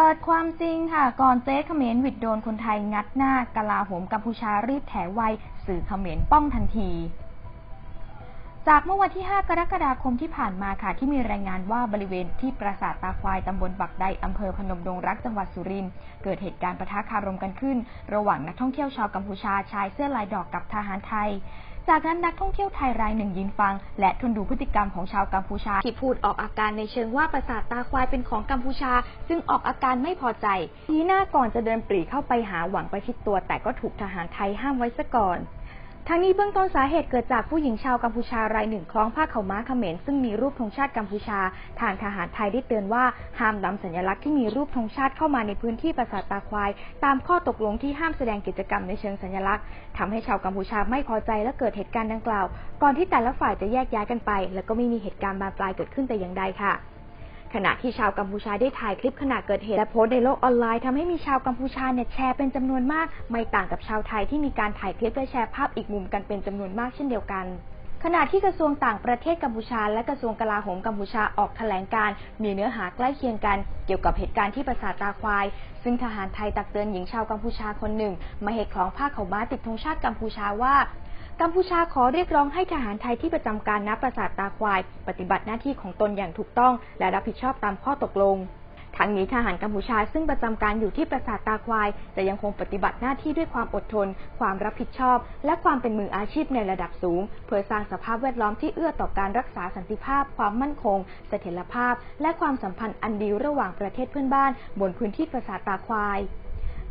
เปิดความจริงค่ะ ก่อนเจ๊เขมรหวิดโดนคนไทยงัดหน้ากลาโหมกัมพูชารีบแถไวสื่อเขมรป้องทันที จากเมื่อวันที่ 5 กรกฎาคมที่ผ่านมาค่ะ ที่มีรายงานว่าบริเวณที่ปราสาทตาควายตำบลบักไดอำเภอพนมดงรักจังหวัดสุรินทร์เกิดเหตุการณ์ประทะคารมกันขึ้น ระหว่างนักท่องเที่ยวชาวกัมพูชาชายเสื้อลายดอกกับทหารไทย จากนั้นนักท่องเที่ยวไทยรายหนึ่งยืนฟัง และทนดูพฤติกรรมของชาวกัมพูชา ที่พูดออกอาการในเชิงว่าปราสาทตาควายเป็นของกัมพูชา ซึ่งออกอาการไม่พอใจทีหน้าก่อนจะเดินปรีเข้าไปหาหวังประชิดตัว แต่ก็ถูกทหารไทยห้ามไว้ซะก่อน ทางนี้เบื้องต้นสาเหตุเกิดจากผู้หญิงชาวกัมพูชารายหนึ่งคล้องผ้าเขาม้าเขมรซึ่งมีรูปธงชาติกัมพูชา ทางทหารไทยได้เตือนว่าห้ามนำสัญลักษณ์ที่มีรูปธงชาติเข้ามาในพื้นที่ปราสาทตาควาย ตามข้อตกลงที่ห้ามแสดงกิจกรรมในเชิงสัญลักษณ์ทำให้ชาวกัมพูชาไม่พอใจและเกิดเหตุการณ์ดังกล่าว ก่อนที่แต่ละฝ่ายจะแยกย้ายกันไป และก็ไม่มีเหตุการณ์บานปลายเกิดขึ้นแต่อย่างใดค่ะ ขณะที่ชาวกัมพูชาได้ถ่ายคลิปขณะเกิดเหตุและโพสต์ในโลกออนไลน์ทำให้มีชาวกัมพูชาเนี่ยแชร์เป็นจำนวนมาก ไม่ต่างกับชาวไทยที่มีการถ่ายคลิปและแชร์ภาพอีกมุมกันเป็นจำนวนมากเช่นเดียวกันขณะที่กระทรวงต่างประเทศกัมพูชา และกระทรวงกลาโหมกัมพูชาออกแถลงการ์มีเนื้อหาใกล้เคียงกัน เกี่ยวกับเหตุการณ์ที่ปราสาทตาควาย ซึ่งทหารไทยตักเตือนหญิงชาวกัมพูชาคนหนึ่ง มาเหตุคล้องผ้าขาวม้าติดธงชาติกัมพูชาว่า กัมพูชาขอเรียกร้องให้ทหารไทยที่ประจำการณปราสาทตาควาย ปฏิบัติหน้าที่ของตนอย่างถูกต้อง และรับผิดชอบตามข้อตกลงทั้งนี้ทหารกัมพูชาซึ่งประจำการอยู่ที่ปราสาทตาควาย จะยังคงปฏิบัติหน้าที่ด้วยความอดทน ความรับผิดชอบ และความเป็นมืออาชีพในระดับสูง เพื่อสร้างสภาพแวดล้อมที่เอื้อต่อการรักษาสันติภาพ ความมั่นคง เสถียรภาพ และความสัมพันธ์อันดีระหว่างประเทศเพื่อนบ้าน บนพื้นที่ปราสาทตาควาย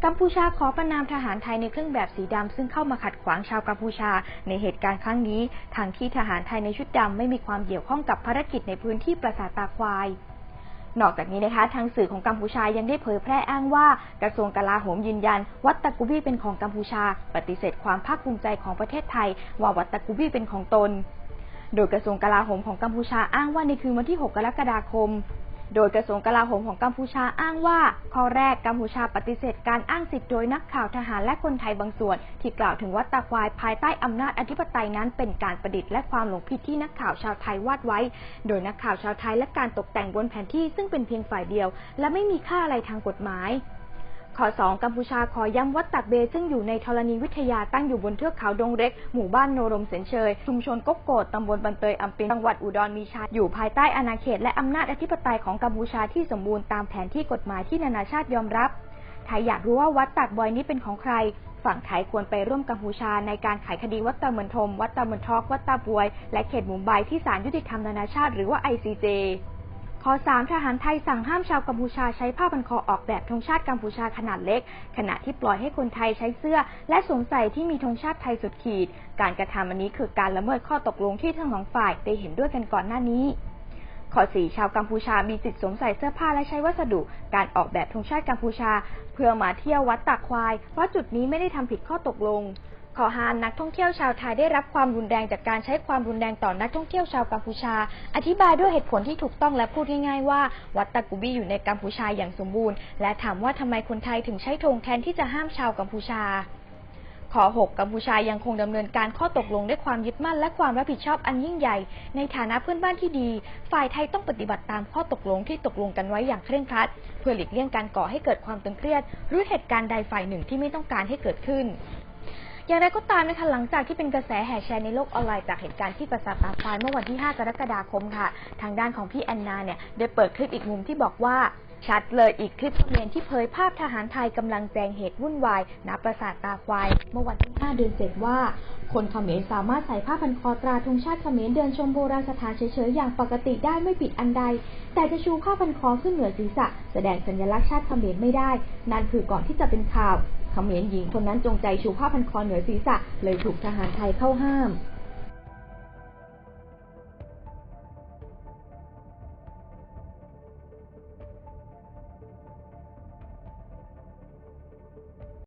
กัมพูชาขอประนามทหารไทยในเครื่องแบบสีดำซึ่งเข้ามาขัดขวางชาวกัมพูชา ในเหตุการณ์ครั้งนี้ ทางที่ทหารไทยในชุดดำไม่มีความเกี่ยวข้องกับภารกิจในพื้นที่ปราสาทตาควายนอกจากนี้นะคะ ทางสื่อของกัมพูชายังได้เผยแพร่อ้างว่ากระทรวงกลาโหมยืนยัน วัดตะกุบีเป็นของกัมพูชา ปฏิเสธความภาคภูมิใจของประเทศไทย ว่าวัดตะกุบีเป็นของตน โดยกระทรวงกลาโหมของกัมพูชาอ้างว่าในคืนวันที่ 6 กรกฎาคม โดยกระทรวงกลาโหมของกัมพูชาอ้างว่า ข้อแรกกัมพูชาปฏิเสธการอ้างสิทธิ์โดยนักข่าวทหารและคนไทยบางส่วน ที่กล่าวถึงวัดตาควายภายใต้อำนาจอธิปไตยนั้นเป็นการประดิษฐ์และความหลงผิดที่นักข่าวชาวไทยวาดไว้ โดยนักข่าวชาวไทยและการตกแต่งบนแผนที่ซึ่งเป็นเพียงฝ่ายเดียว และไม่มีค่าอะไรทางกฎหมาย ข้อ 2 กัมพูชาขอย้ำวัดตักเบซึ่งอยู่ในธรณีวิทยาตั้งอยู่บนเทือกเขาดงเร็ก หมู่บ้านโนรมเสนเชย ชุมชนกกโกดตำบลบันเตยอำเปญจังหวัดอุดรมีชัยอยู่ภายใต้อาณาเขตและอำนาจอธิปไตยของกัมพูชาที่สมบูรณ์ตามแผนที่กฎหมายที่นานาชาติยอมรับไทยอยากรู้ว่าวัดตักบอยนี้เป็นของใคร ฝั่งไทยควรไปร่วมกัมพูชาในการไขคดีวัดตะเมินทม วัดตะเมินทอก วัดตาบวย และเขตมุมไบที่ศาลยุติธรรมนานาชาติหรือว่า ICJ อ3ทหารไทยสั่งห้ามชาวกัมพูชาใช้ผ้าพันคอออกแบบธงชาติกัมพูชาขนาดเล็ก ขณะที่ปล่อยให้คนไทยใช้เสื้อ และสวมใส่ที่มีธงชาติไทยสุดขีด การกระทำอันนี้คือการละเมิดข้อตกลงที่ทั้งสองฝ่ายได้เห็นด้วยกันก่อนหน้านี้ข้อ4ชาวกัมพูชา มีสิทธิ์สวมใส่เสื้อผ้าและใช้วัสดุ การออกแบบธงชาติกัมพูชา เพื่อมาเที่ยววัดตากควาย เพราะจุดนี้ไม่ได้ทำผิดข้อตกลง ขอหานักท่องเที่ยวชาวไทยได้รับความรุนแรงจากการใช้ความรุนแรงต่อนักท่องเที่ยวชาวกัมพูชา อธิบายด้วยเหตุผลที่ถูกต้องและพูดง่ายๆว่า วัดตะกุบีอยู่ในกัมพูชาอย่างสมบูรณ์ และถามว่าทำไมคนไทยถึงใช้ธงแทนที่จะห้ามชาวกัมพูชาข้อ6กัมพูชายังคงดำเนินการข้อตกลงด้วยความยึดมั่นและความรับผิดชอบอันยิ่งใหญ่ ในฐานะเพื่อนบ้านที่ดี ฝ่ายไทยต้องปฏิบัติตามข้อตกลงที่ตกลงกันไว้อย่างเคร่งครัด เพื่อหลีกเลี่ยงการก่อให้เกิดความตึงเครียด หรือเหตุการณ์ใดฝ่ายหนึ่งที่ไม่ต้องการให้เกิดขึ้น อย่างไรก็ตามนะคะหลังจากที่เป็นกระแสแห่แชร์ในโลกออนไลน์จากเหตุการณ์ที่ปราสาทตาควายเมื่อวันที่ 5 กรกฎาคมค่ะ ทางด้านของพี่แอนนาเนี่ยได้เปิดคลิปอีกมุมที่บอกว่าชัดเลยอีกคลิปเขมรที่เผยภาพทหารไทยกำลังแจงเหตุวุ่นวายณปราสาทตาควาย เมื่อวันที่ 5 เดือนเสร็จว่า คนเขมรสามารถใส่ผ้าพันคอตราธงชาติเขมรเดินชมโบราณสถานเฉยๆ อย่างปกติได้ไม่ผิดอันใด แต่จะชูผ้าพันคอขึ้นเหนือศีรษะ แสดงสัญลักษณ์ชาติเขมรไม่ได้ นั่นคือก่อนที่จะเป็นข่าว เขมรหญิงคนนั้นจงใจชูผ้าพันคอเหนือศีรษะเลยถูกทหารไทยเข้าห้าม